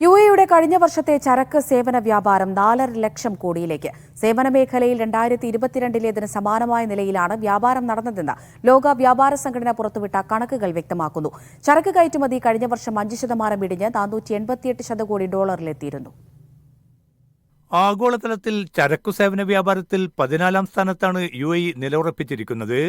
U എയുടെ കഴിഞ്ഞ വർഷത്തെ ചരക്ക് സേവന വ്യാപാരം നാലര ലക്ഷം കോടിയിലേക്ക്. സേവന മേഖലയിൽ രണ്ടായിരത്തി ഇരുപത്തിരണ്ടിലേതിന് സമാനമായ നിലയിലാണ് വ്യാപാരം നടന്നതെന്ന് ലോക വ്യാപാര സംഘടന പുറത്തുവിട്ട കണക്കുകൾ വ്യക്തമാക്കുന്നു. ചരക്ക് കയറ്റുമതി കഴിഞ്ഞ വർഷം അഞ്ച് ശതമാനം ഇടിഞ്ഞ് നാനൂറ്റി എൺപത്തിയെട്ട് ശതകോടി ഡോളറിലെത്തിയിരുന്നു. ആഗോളതലത്തിൽ ചരക്കു സേവന വ്യാപാരത്തിൽ പതിനാലാം സ്ഥാനത്താണ് യു എ നിലയുറപ്പിച്ചിരിക്കുന്നത്.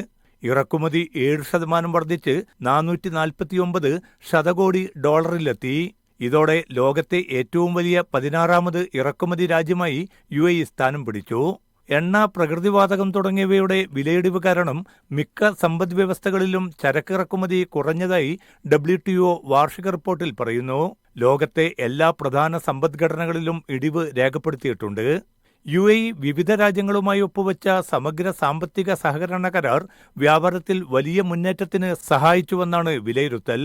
ഇറക്കുമതി ഏഴ് ശതമാനം വർദ്ധിച്ച് നാനൂറ്റി നാൽപ്പത്തിയൊമ്പത് ശതകോടി ഡോളറിലെത്തി. ഇതോടെ ലോകത്തെ ഏറ്റവും വലിയ പതിനാറാമത് ഇറക്കുമതി രാജ്യമായി യു എ സ്ഥാനം പിടിച്ചു. എണ്ണ പ്രകൃതിവാതകം തുടങ്ങിയവയുടെ വിലയിടിവ് കാരണം മിക്ക സമ്പദ് വ്യവസ്ഥകളിലും ചരക്ക് ഇറക്കുമതി കുറഞ്ഞതായി ഡബ്ല്യു ടി ഒ വാർഷിക റിപ്പോർട്ടിൽ പറയുന്നു. ലോകത്തെ എല്ലാ പ്രധാന സമ്പദ്ഘടനകളിലും ഇടിവ് രേഖപ്പെടുത്തിയിട്ടുണ്ട്. യു എ വിവിധ രാജ്യങ്ങളുമായി ഒപ്പുവച്ച സമഗ്ര സാമ്പത്തിക സഹകരണ കരാർ വ്യാപാരത്തിൽ വലിയ മുന്നേറ്റത്തിന് സഹായിച്ചുവെന്നാണ് വിലയിരുത്തൽ.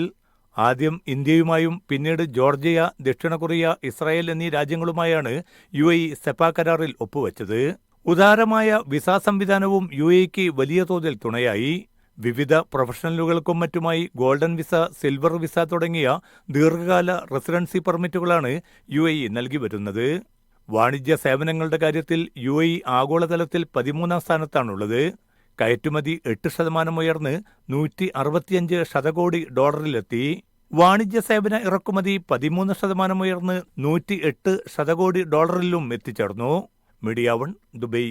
ആദ്യം ഇന്ത്യയുമായും പിന്നീട് ജോർജിയ ദക്ഷിണ കൊറിയ ഇസ്രായേൽ എന്നീ രാജ്യങ്ങളുമായാണ് യു എ സെപ്പ കരാറിൽ ഒപ്പുവച്ചത്. ഉദാരമായ വിസ സംവിധാനവും യു എക്ക് വലിയ തോതിൽ തുണയായി. വിവിധ പ്രൊഫഷണലുകൾക്കും മറ്റുമായി ഗോൾഡൻ വിസ സിൽവർ വിസ തുടങ്ങിയ ദീർഘകാല റെസിഡൻസി പെർമിറ്റുകളാണ് യു എ നൽകി വരുന്നത്. വാണിജ്യ സേവനങ്ങളുടെ കാര്യത്തിൽ യു എ ആഗോളതലത്തിൽ പതിമൂന്നാം സ്ഥാനത്താണുള്ളത്. കയറ്റുമതി എട്ട് ശതമാനം ഉയർന്ന് നൂറ്റി അറുപത്തിയഞ്ച് ശതകോടി ഡോളറിലെത്തി. വാണിജ്യ സേവന ഇറക്കുമതി പതിമൂന്ന് ശതമാനം ഉയർന്ന് നൂറ്റി എട്ട് ശതകോടി ഡോളറിലും എത്തിച്ചേർന്നു. Media one Dubai.